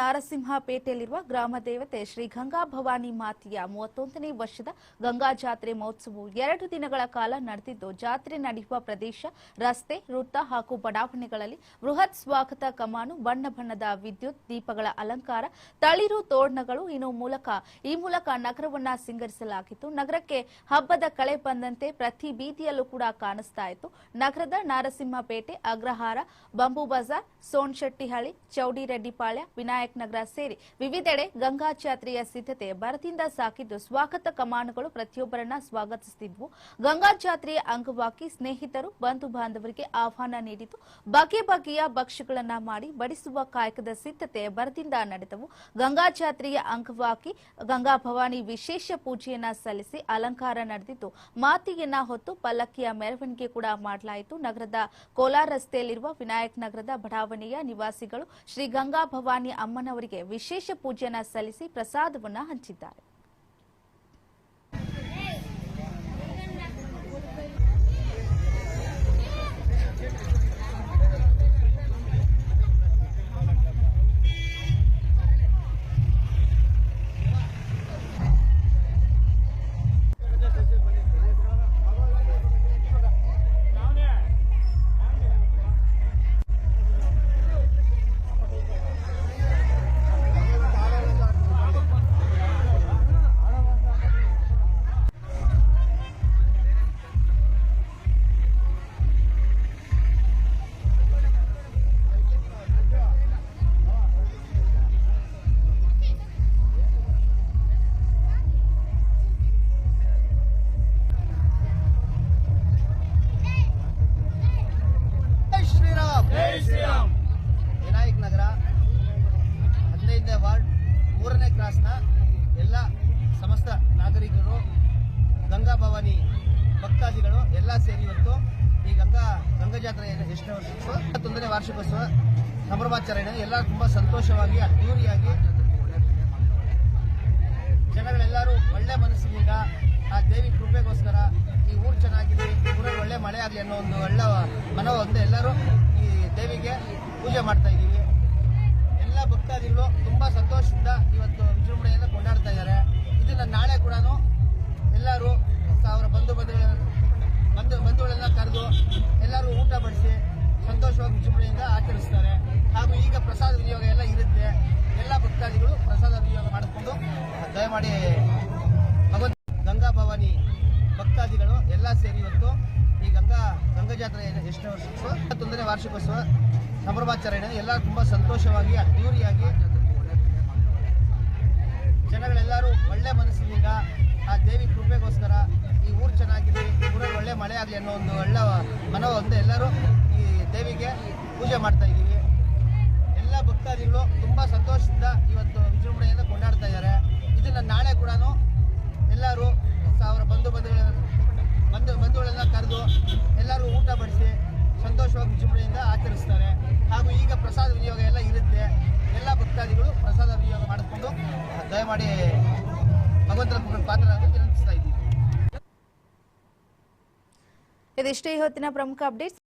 ನಾರಸಿಂಹಪೇಟೆಯಲ್ಲಿರುವ ಗ್ರಾಮ ದೇವತೆ ಶ್ರೀ ಗಂಗಾ ಭವಾನಿ ಮಾತೆಯ ಮೂವತ್ತೊಂದನೇ ವರ್ಷದ ಗಂಗಾ ಜಾತ್ರೆ ಮಹೋತ್ಸವವು ಎರಡು ದಿನಗಳ ಕಾಲ ನಡೆದಿದ್ದು, ಜಾತ್ರೆ ನಡೆಯುವ ಪ್ರದೇಶ, ರಸ್ತೆ, ವೃತ್ತ ಹಾಗೂ ಬಡಾವಣೆಗಳಲ್ಲಿ ಬೃಹತ್ ಸ್ವಾಗತ ಕಮಾನು, ಬಣ್ಣ ಬಣ್ಣದ ವಿದ್ಯುತ್ ದೀಪಗಳ ಅಲಂಕಾರ, ತಳಿರು ತೋರಣಗಳು ಇನ್ನು ಮೂಲಕ, ಈ ಮೂಲಕ ನಗರವನ್ನ ಸಿಂಗರಿಸಲಾಗಿತ್ತು. ನಗರಕ್ಕೆ ಹಬ್ಬದ ಕಳೆ ಬಂದಂತೆ ಪ್ರತಿ ಬೀದಿಯಲ್ಲೂ ಕೂಡ ಕಾಣಿಸ್ತಾ ಇತ್ತು. ನಗರದ ನಾರಸಿಂಹಪೇಟೆ, ಅಗ್ರಹಾರ, ಬಂಬು ಬಜಾರ್, ಸೋನ್ಶೆಟ್ಟಿಹಳ್ಳಿ, ಚೌಡಿರೆಡ್ಡಿಪಾಳ್ಯ, ವಿನಾಯಕ್ ನಗರ ಸೇರಿ ವಿವಿಧೆಡೆ ಗಂಗಾ ಜಾತ್ರೆಯ ಸಿದ್ಧತೆ ಭರದಿಂದ ಸಾಕಿದ್ದು ಸ್ವಾಗತ ಕಮಾನುಗಳು ಪ್ರತಿಯೊಬ್ಬರನ್ನ ಸ್ವಾಗತಿಸುತ್ತಿದ್ವು ಗಂಗಾ ಜಾತ್ರೆಯ ಅಂಗವಾಗಿ ಸ್ನೇಹಿತರು ಬಂಧು ಬಾಂಧವರಿಗೆ ಆಹ್ವಾನ ನೀಡಿದ್ದು, ಬಗೆ ಬಗೆಯ ಭಕ್ಷ್ಯಗಳನ್ನ ಮಾಡಿ ಬಡಿಸುವ ಕಾಯಕದ ಸಿದ್ಧತೆ ಭರದಿಂದ ನಡೆದವು. ಗಂಗಾ ಜಾತ್ರೆಯ ಅಂಗವಾಗಿ ಗಂಗಾ ಭವಾನಿ ವಿಶೇಷ ಪೂಜೆಯನ್ನ ಸಲ್ಲಿಸಿ ಅಲಂಕಾರ ನಡೆದಿದ್ದು ಮಾತಿಯನ್ನ ಹೊತ್ತು ಪಲ್ಲಕ್ಕಿಯ ಮೆರವಣಿಗೆ ಕೂಡ ಮಾಡಲಾಯಿತು. ನಗರದ ಕೋಲಾರ ರಸ್ತೆಯಲ್ಲಿರುವ ವಿನಾಯಕ್ ನಗರದ ಬಡಾವಣೆಯ ನಿವಾಸಿಗಳು ಶ್ರೀ ಗಂಗಾ ಭವಾನಿ ಅಮ್ಮನವರಿಗೆ ವಿಶೇಷ ಪೂಜೆಯನ್ನ ಸಲ್ಲಿಸಿ ಪ್ರಸಾದವನ್ನ ಹಂಚಿದ್ದಾರೆ. ವಿನಾಯಕ್ ನಗರ, ಹದಿನೈದನೇ ವಾರ್ಡ್, ಮೂರನೇ ಕ್ರಾಸ್ನ ಎಲ್ಲ ಸಮಸ್ತ ನಾಗರಿಕರು, ಗಂಗಾ ಭವಾನಿ ಭಕ್ತಾದಿಗಳು ಎಲ್ಲ ಸೇರಿ ಇವತ್ತು ಈ ಗಂಗಾ ಗಂಗಾ ಜಾತ್ರೆ ಎಷ್ಟನೇ ವರ್ಷ ಇಪ್ಪತ್ತೊಂದನೇ ವಾರ್ಷಿಕೋತ್ಸವ ಸಂಭ್ರಮಾಚರಣೆ ಎಲ್ಲ ತುಂಬ ಸಂತೋಷವಾಗಿ ಅದ್ದೂರಿಯಾಗಿ ಜನಗಳೆಲ್ಲರೂ ಒಳ್ಳೆ ಮನಸ್ಸಿನಿಂದ ಆ ದೇವಿ ಕೃಪೆಗೋಸ್ಕರ ಈ ಊರು ಚೆನ್ನಾಗಿದೆ, ಊರಲ್ಲಿ ಒಳ್ಳೆ ಮಳೆ ಆಗಲಿ ಅನ್ನೋ ಒಂದು ಒಳ್ಳೆ ಮನೋ ಎಲ್ಲರೂ ದೇವಿಗೆ ಪೂಜೆ ಮಾಡ್ತಾ ಇದ್ದೀವಿ. ಎಲ್ಲ ಭಕ್ತಾದಿಗಳು ತುಂಬಾ ಸಂತೋಷದಿಂದ ಇವತ್ತು ವಿಜೃಂಭಣೆಯನ್ನು ಕೊಂಡಾಡ್ತಾ ಇದ್ದಾರೆ. ಇದನ್ನ ನಾಳೆ ಕೂಡ ಎಲ್ಲರೂ ಅವರ ಬಂಧು ಬಂಧು ಬಂಧುಗಳೆಲ್ಲ ಕರೆದು ಎಲ್ಲರೂ ಊಟ ಬಡಿಸಿ ಸಂತೋಷವಾಗಿ ವಿಜೃಂಭಣೆಯಿಂದ ಆಚರಿಸ್ತಾರೆ. ಹಾಗೂ ಈಗ ಪ್ರಸಾದ ವಿನಿಯೋಗ ಎಲ್ಲ ಇರುತ್ತೆ. ಎಲ್ಲ ಭಕ್ತಾದಿಗಳು ಪ್ರಸಾದ ವಿನಿಯೋಗ ಮಾಡಿಕೊಂಡು ದಯಮಾಡಿ ಭಗವಂತ ಗಂಗಾ ಭವಾನಿ ಭಕ್ತಾದಿಗಳು ಎಲ್ಲ ಸೇರಿ ಇವತ್ತು ಈ ಗಂಗಾ ಗಂಗಾ ಜಾತ್ರೆ ಎಷ್ಟನೇ ವರ್ಷೋತ್ಸವ? ಇಪ್ಪತ್ತೊಂದನೇ ವಾರ್ಷಿಕೋತ್ಸವ. ಸಂಭ್ರಮಾಚರಣೆ ಎಲ್ಲ ತುಂಬಾ ಸಂತೋಷವಾಗಿ, ಅದ್ದೂರಿಯಾಗಿ ಜನಗಳೆಲ್ಲರೂ ಒಳ್ಳೆ ಮನಸ್ಸಿನಿಂದ ಆ ದೇವಿ ಕೃಪೆಗೋಸ್ಕರ ಈ ಊರು ಚೆನ್ನಾಗಿದೆ ಊರಲ್ಲಿ ಒಳ್ಳೆ ಮಳೆ ಆಗಲಿ ಅನ್ನೋ ಒಂದು ಒಳ್ಳೆ ಮನೋ ಒಂದು ಎಲ್ಲರೂ ಈ ದೇವಿಗೆ ಪೂಜೆ ಮಾಡ್ತಾ ಇದ್ದೀವಿ. ಎಲ್ಲ ಭಕ್ತಾದಿಗಳು ತುಂಬ ಸಂತೋಷದಿಂದ ಇವತ್ತು ವಿಜೃಂಭಣೆಯನ್ನು ಕೊಂಡಾಡ್ತಾ ಇದ್ದಾರೆ. ಇದನ್ನು ನಾಳೆ ಕೂಡ ವಿಜೃಂಭಣೆಯಿಂದ ಆಚರಿಸ್ತಾರೆ. ಹಾಗೂ ಈಗ ಪ್ರಸಾದ ವಿನಿಯೋಗ ಎಲ್ಲ ಇರುತ್ತೆ. ಎಲ್ಲ ಭಕ್ತಾದಿಗಳು ಪ್ರಸಾದ ವಿನಿಯೋಗ ಮಾಡಿಕೊಂಡು, ದಯಮಾಡಿ ಭಗವಂತನ ಪಾತ್ರರಾಗಿ ವಿನಂತಿಸ್ತಾ ಇದ್ದೀವಿ ಇದಿಷ್ಟೇ ಇವತ್ತಿನ ಪ್ರಮುಖ ಅಪ್ಡೇಟ್ಸ್